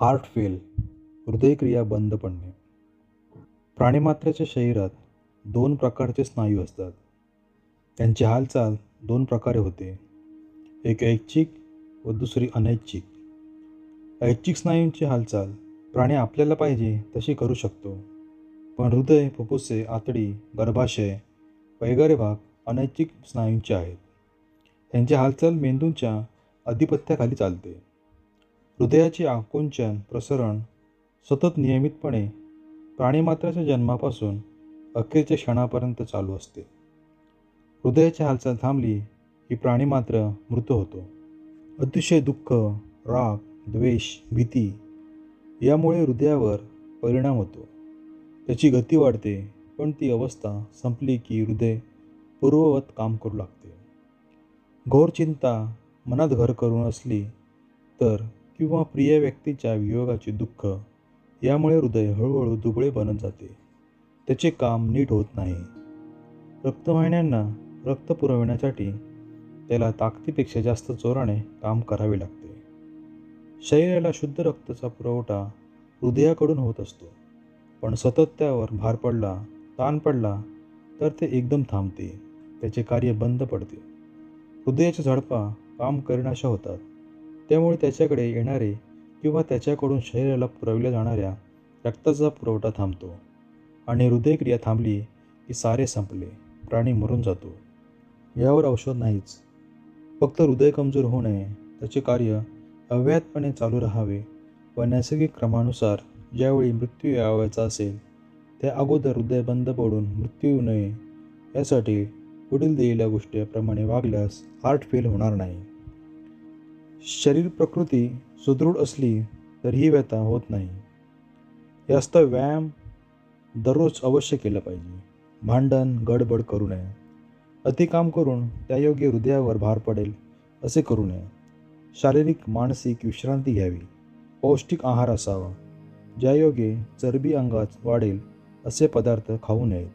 Heart fail हृदयक्रिया बंद पडणे. प्राणीमात्राच्या शरीरात दोन प्रकारचे स्नायू असतात. त्यांची हालचाल दोन प्रकारे होते. एक ऐच्छिक व दुसरी अनैच्छिक. ऐच्छिक स्नायूंची हालचाल प्राणी आपल्याला पाहिजे तशी करू शकतो. पण हृदय फुफ्फुसे आतडी गर्भाशय वगैरे भाग अनैच्छिक स्नायूंचे आहेत. त्यांची हालचाल मेंदूंच्या अधिपत्याखाली चालते. हृदयाचे आकुंचन प्रसरण सतत नियमितपणे प्राणीमात्राच्या जन्मापासून अखेरच्या क्षणापर्यंत चालू असते. हृदयाची हालचाल थांबली की प्राणीमात्र मृत होतो. अतिशय दुःख राग द्वेष भीती यामुळे हृदयावर परिणाम होतो. त्याची गती वाढते पण ती अवस्था संपली की हृदय पूर्ववत काम करू लागते. घोर चिंता मनात घर करून असली तर किंवा प्रिय व्यक्तीच्या वियोगाचे दुःख यामुळे हृदय हळूहळू दुबळे बनत जाते. त्याचे काम नीट होत नाही. रक्तवाहिन्यांना रक्त पुरवण्यासाठी त्याला ताकदीपेक्षा जास्त जोराने काम करावे लागते. शरीराला शुद्ध रक्ताचा पुरवठा हृदयाकडून होत असतो. पण सतत त्यावर भार पडला ताण पडला तर ते एकदम थांबते. त्याचे कार्य बंद पडते. हृदयाच्या झडपा काम करीनाशा होतात. त्यामुळे त्याच्याकडे येणारे किंवा त्याच्याकडून शरीराला पुरविल्या जाणाऱ्या रक्ताचा पुरवठा थांबतो आणि हृदयक्रिया थांबली की सारे संपले प्राणी मरून जातो. यावर औषध नाहीच. फक्त हृदय कमजोर होऊ नये त्याचे कार्य अव्याहतपणे चालू राहावे व नैसर्गिक क्रमानुसार ज्यावेळी मृत्यू यावायचा असेल त्या अगोदर हृदय बंद पडून मृत्यू येऊ नये यासाठी पुढील दिलेल्या गोष्टीप्रमाणे वागल्यास हार्ट फेल होणार नाही. शरीर प्रकृती सुदृढ असली तर ही व्यथा होत नाही. जास्त व्यायाम दररोज अवश्य केलं पाहिजे. भांडण गडबड करू नये. अति काम करून त्यायोगे हृदयावर भार पडेल असे करू नये. शारीरिक मानसिक विश्रांती घ्यावी. पौष्टिक आहार असावा. ज्यायोगे चरबी अंगात वाढेल असे पदार्थ खाऊ नयेत.